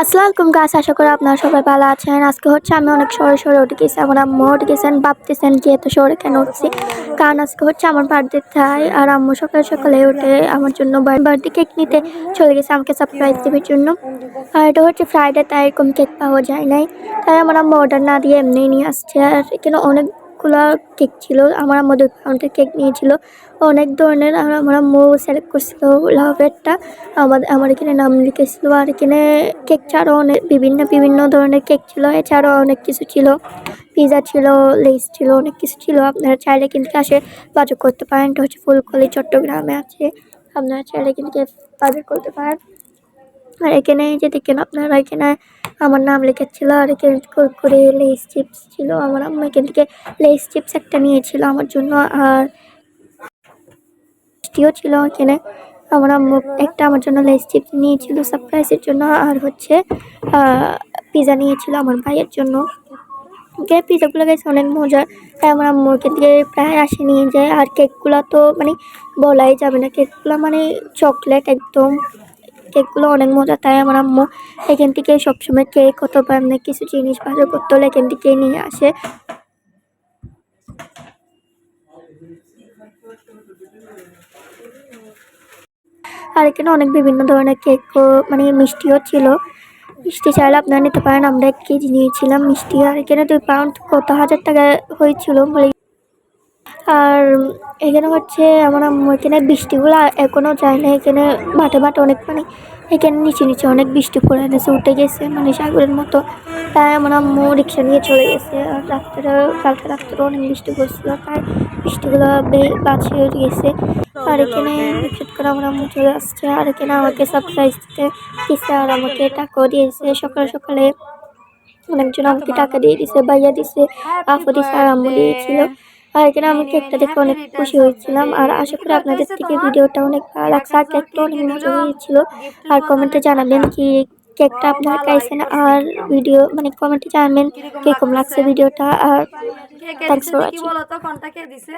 আসসালামু গাছ আশা করি আপনারা সবাই ভালো আছেন। আজকে হচ্ছে আমি অনেক সরে সরে উঠে গেছি, আমার আম্মু উঠে গেছেন ভাবতেছেন কি এত সরে কেন উঠছি? কারণ আজকে হচ্ছে আমার বার্থডে তাই, আর আম্মু সকালে সকালে উঠে আমার জন্য বার্থডে কেক নিতে চলে গেছে, আমাকে সারপ্রাইজ দেওয়ার জন্য। আর এটা হচ্ছে ফ্রাইডে তাই এরকম কেক পাওয়া যায় নাই। তাই আমার আম্মু অর্ডার না দিয়ে এমনি নিয়ে আসছে, আর এখানে অনেকগুলো কেক ছিল। আমার আম্মু দুই কেক নিয়েছিল। অনেক ধরনের আর আমার আম্মু সিলেক্ট করছিল লাভেরটা। আমাদের আমার এখানে নাম লিখেছিল আর এখানে কেক ছাড়াও অনেক বিভিন্ন বিভিন্ন ধরনের কেক ছিল। এছাড়াও অনেক কিছু ছিল। পিজা ছিল লেস ছিল, অনেক কিছু ছিল। আপনারা চাইলে কিন্তু আসে বাজার করতে পারেন। এটা হচ্ছে ফুলকলি চট্টগ্রামে আছে। আপনারা চাইলে কিন্তু বাজার করতে পারেন। আর এখানে যে দেখেন আপনারা এখানে আমার নাম লেখেছিল আর এখানে করে লেস চিপস ছিল। আমার আম্মা এখান থেকে লেস চিপস একটা নিয়েছিল আমার জন্য আর মিষ্টিও ছিল এখানে। আমার আম্মু একটা আমার জন্য লেস চিপস নিয়েছিল সারপ্রাইজের জন্য আর হচ্ছে পিজা নিয়েছিল আমার ভাইয়ের জন্য। যে পিজাগুলো গেছে অনেক মজার তাই আমার আম্মু এখান থেকে প্রায় আসে নিয়ে যায়। আর কেকগুলো তো মানে বলাই যাবে না। কেকগুলো মানে চকলেট একদম। কেকগুলো অনেক মজা, তাই আমার আম্মু এখান থেকে সবসময় কেক অথবা এমনি কিছু জিনিস বাজার করতে হলে এখান থেকে নিয়ে আসে। আর এখানে অনেক বিভিন্ন ধরনের কেক মানে মিষ্টিও ছিল। মিষ্টি চাইলে আপনারা নিতে পারেন, আমরা এক কেজি নিয়েছিলাম মিষ্টি। আর এখানে দুই পাউন্ড কত হাজার টাকা হয়েছিল বলে আর এখানে হচ্ছে আমার এখানে বৃষ্টিগুলো এখনও যায় না, এখানে মাঠে মাঠে অনেক মানে এখানে নিচে নিচে অনেক বৃষ্টি পড়ে গেছে উঠে গেছে মানে সাগরের মতো। তাই আমার আম্মু রিক্সা নিয়ে চলে গেছে আর রাত্রে, কালকে রাত্রে অনেক বৃষ্টি পড়ছিল, তাই বৃষ্টিগুলো বাঁচিয়ে গেছে। আর এখানে রিক্সা করে আমার আম্মু চলে আসছে আর এখানে আমাকে সারপ্রাইজ দিতে দিচ্ছে আর আমাকে টাকাও দিয়েছে। সকালে সকালে অনেকজন আমাকে টাকা দিয়ে দিছে, ভাইয়া দিছে, আপু দিছে আর আম্মু দিয়েছিল। আর এখানে আমি কেকটা দেখে অনেক খুশি হয়েছিলাম। আর আশা করি আপনাদের থেকে ভিডিওটা অনেক ভালো লাগছে। আর কেকটা অনেক মজা হয়েছিল। আর কমেন্টে জানাবেন কি কেকটা আপনারা খাইছেন আর ভিডিও মানে কমেন্টে জানাবেন কীরকম লাগছে ভিডিওটা। আর কে ফর ওয়াচিং কি বলো তো কোনটা কে দিছে?